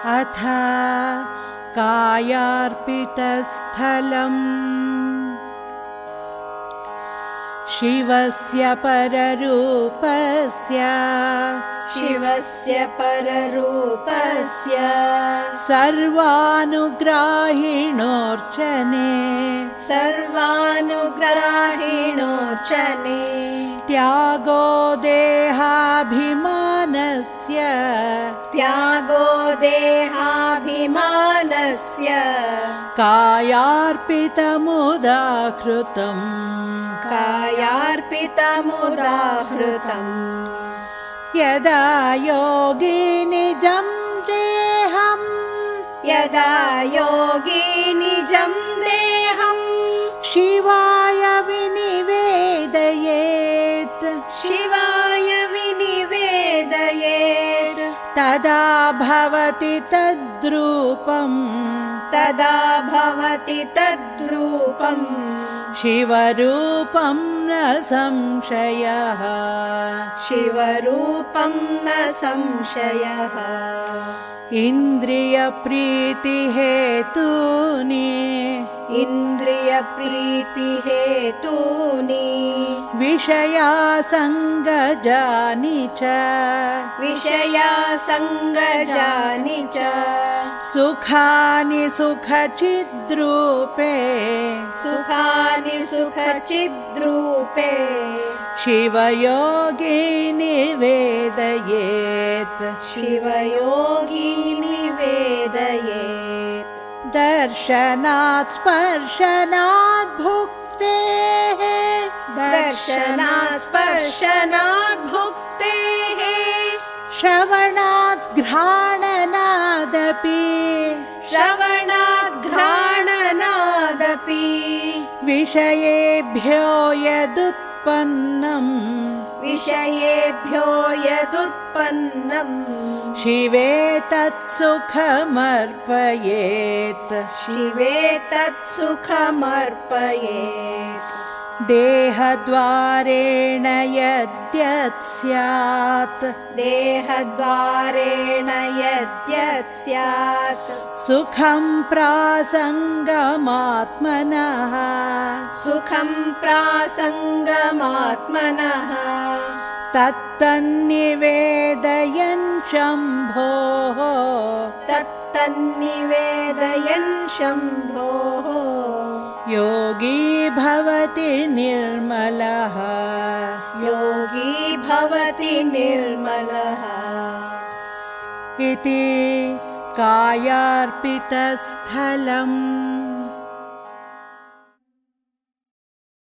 अथ कायार्पितस्थलम्। शिवस्य पररूपस्य शिवस्य पररूपस्य सर्वानुग्राहिणोर्चने सर्वानुग्राहिणोर्चने त्यागो देहाभिमानस्य। त्यागो देहाभिमानस्य। कायार्पितमुदाहृतम्। कायार्पितमुदाहृतम्। यदा योगी निजं देहम्। यदा योगी निजं देहम्। शिवाय विनिवेदयेत्। शिवाय तदा भवति तद्रूपम्। तदा भवति तद्रूपम्। शिवरूपं न संशयः। शिवरूपं न संशयः इन्द्रियप्रीतिहेतूनि। इन्द्रियप्रीतिहेतूनि। विषयासङ्गजानि च। विषयासङ्गजानि च। सुखानि सुखचिद्रूपे। सुखानि सुखचिद्रूपे शिवयोगी निवेदयेत्। शिवयोगी निवेदयेत्। दर्शनात् स्पर्शनात् भुक्तेः। दर्शनात् स्पर्शनात् भुक्तेः। श्रवणात् घ्राणनादपि। श्रवणात् घ्राणनादपि। विषयेभ्यो यदुत्पन्नम् विषयेभ्यो यदुत्पन्नम्। शिवे तत्सुखमर्पयेत्। शिवे तत्सुखमर्पयेत् देहद्वारेण यद्यत् स्यात्। देहद्वारेण यद्यत् स्यात्। सुखं प्रासङ्गमात्मनः। सुखं प्रासङ्गमात्मनः। तत्तन्निवेदयन् शम्भोः। तत्तन्निवेदयन् शम्भोः। योगी भवति निर्मलः। योगी भवति निर्मलः। इति कायार्पितस्थलम्